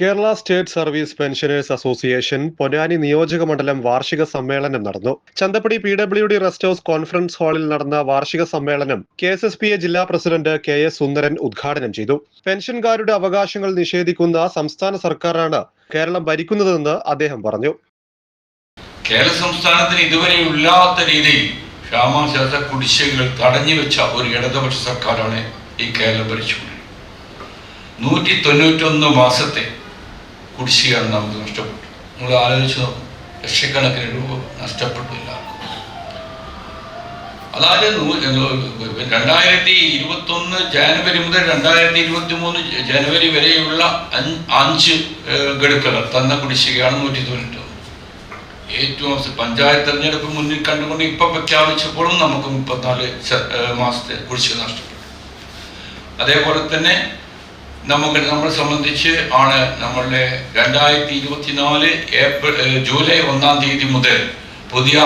Kerala state service pensioners association Ponnani നിയോജക മണ്ഡലം വാർഷിക സമ്മേളനം നടന്നു. Chanthappadi P W D rest house conference ഹാളിൽ നടന്ന വാർഷിക സമ്മേളനം K S S P A ജില്ലാ പ്രസിഡന്റ് കെ എസ് സുന്ദരൻ ഉദ്ഘാടനം ചെയ്തു. പെൻഷൻകാരുടെ അവകാശങ്ങൾ നിഷേധിക്കുന്ന സംസ്ഥാന സർക്കാരാണ് കേരളം ഭരിക്കുന്നതെന്ന് അദ്ദേഹം പറഞ്ഞു. കേരള സംസ്ഥാനത്തിന് ഇതുവരെ ഇല്ലാത്ത രീതിയിൽ കുടിശ്ശികകൾ തടഞ്ഞു വെച്ച ഒരു ഇടതുപക്ഷ സർക്കാരാണ് ഈ കേരളം ഭരിച്ചുകൊണ്ടിരിക്കുന്നത്. നൂറ്റി തൊണ്ണൂറ്റൊന്ന് മാസത്തെ കുടിശ്ശികയാണ് നമുക്ക് നഷ്ടപ്പെട്ടു. നമ്മൾ ആലോചിച്ച് നോക്കും ലക്ഷക്കണക്കിന് രൂപ നഷ്ടപ്പെട്ടു എല്ലാവർക്കും അതായത് രണ്ടായിരത്തി ഇരുപത്തൊന്ന് ജാനുവരി മുതൽ രണ്ടായിരത്തി ഇരുപത്തി മൂന്ന് ജനുവരി വരെയുള്ള അഞ്ച് ഗഡുക്കൾ തന്ന കുടിശ്ശികയാണ് നൂറ്റി തൊണ്ണൂറ്റൊന്ന് ഏറ്റവും പഞ്ചായത്ത് തെരഞ്ഞെടുപ്പ് മുന്നിൽ കണ്ടുകൊണ്ട് ഇപ്പൊ പ്രഖ്യാപിച്ചപ്പോഴും നമുക്ക് മുപ്പത്തിനാല് മാസത്തെ കുടിശ്ശിക നഷ്ടപ്പെട്ടു. അതേപോലെ തന്നെ നമുക്ക് നമ്മളെ സംബന്ധിച്ച് ആണ് നമ്മളുടെ രണ്ടായിരത്തി ഇരുപത്തിനാല് ഏപ്രിൽ ജൂലൈ ഒന്നാം തീയതി മുതൽ പുതിയ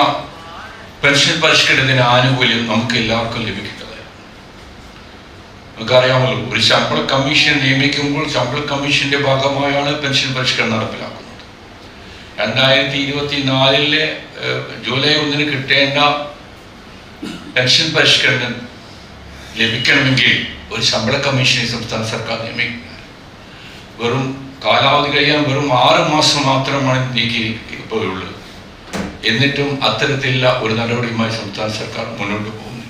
പെൻഷൻ പരിഷ്കരണത്തിന് ആനുകൂല്യം നമുക്ക് എല്ലാവർക്കും ലഭിക്കേണ്ടത് നമുക്കറിയാമല്ലോ ഒരു ശമ്പള കമ്മീഷൻ നിയമിക്കുമ്പോൾ ശമ്പള കമ്മീഷന്റെ ഭാഗമായാണ് പെൻഷൻ പരിഷ്കരണം നടപ്പിലാക്കുന്നത്. രണ്ടായിരത്തി ഇരുപത്തി നാലിലെ ജൂലൈ ഒന്നിന് കിട്ടേണ്ട പെൻഷൻ പരിഷ്കരണം ലഭിക്കണമെങ്കിൽ ഒരു ശമ്പള കമ്മീഷനെ സംസ്ഥാന സർക്കാർ നിയമിക്കുന്നത്. വെറും കാലാവധി കഴിയാൻ വെറും ആറ് മാസം മാത്രമാണ് നീക്കി ഇപ്പോഴുള്ളത് എന്നിട്ടും അത്തരത്തിലുള്ള ഒരു നടപടിയുമായി സംസ്ഥാന സർക്കാർ മുന്നോട്ട് പോകുന്നില്ല.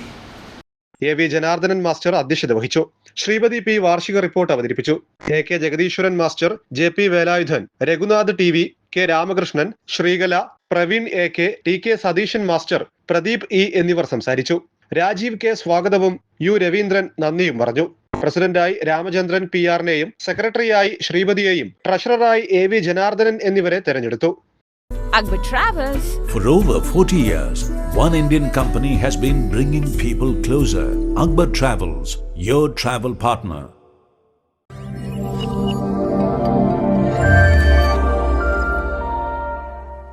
എ വി ജനാർദ്ദനൻ മാസ്റ്റർ അധ്യക്ഷത വഹിച്ചു. ശ്രീപതി പി വാർഷിക റിപ്പോർട്ട് അവതരിപ്പിച്ചു. A K Jagadeeswaran master J P Velayudhan Raghunath T V K Ramakrishnan Sreekala Praveen A K T K Satheesan master Pradeep E എന്നിവർ സംസാരിച്ചു. രാജീവ് കെ സ്വാഗതവും യു രവീന്ദ്രൻ നന്ദിയും പറഞ്ഞു പ്രസിഡന്റായി രാമചന്ദ്രൻ പി ആറിനെയും സെക്രട്ടറിയായി ശ്രീപതിയെയും ട്രഷററായി എ വി ജനാർദ്ദനൻ എന്നിവരെ തെരഞ്ഞെടുത്തു Agba Travels. For over 40 years, one Indian company has been bringing people closer. Akbar Travels, your travel partner.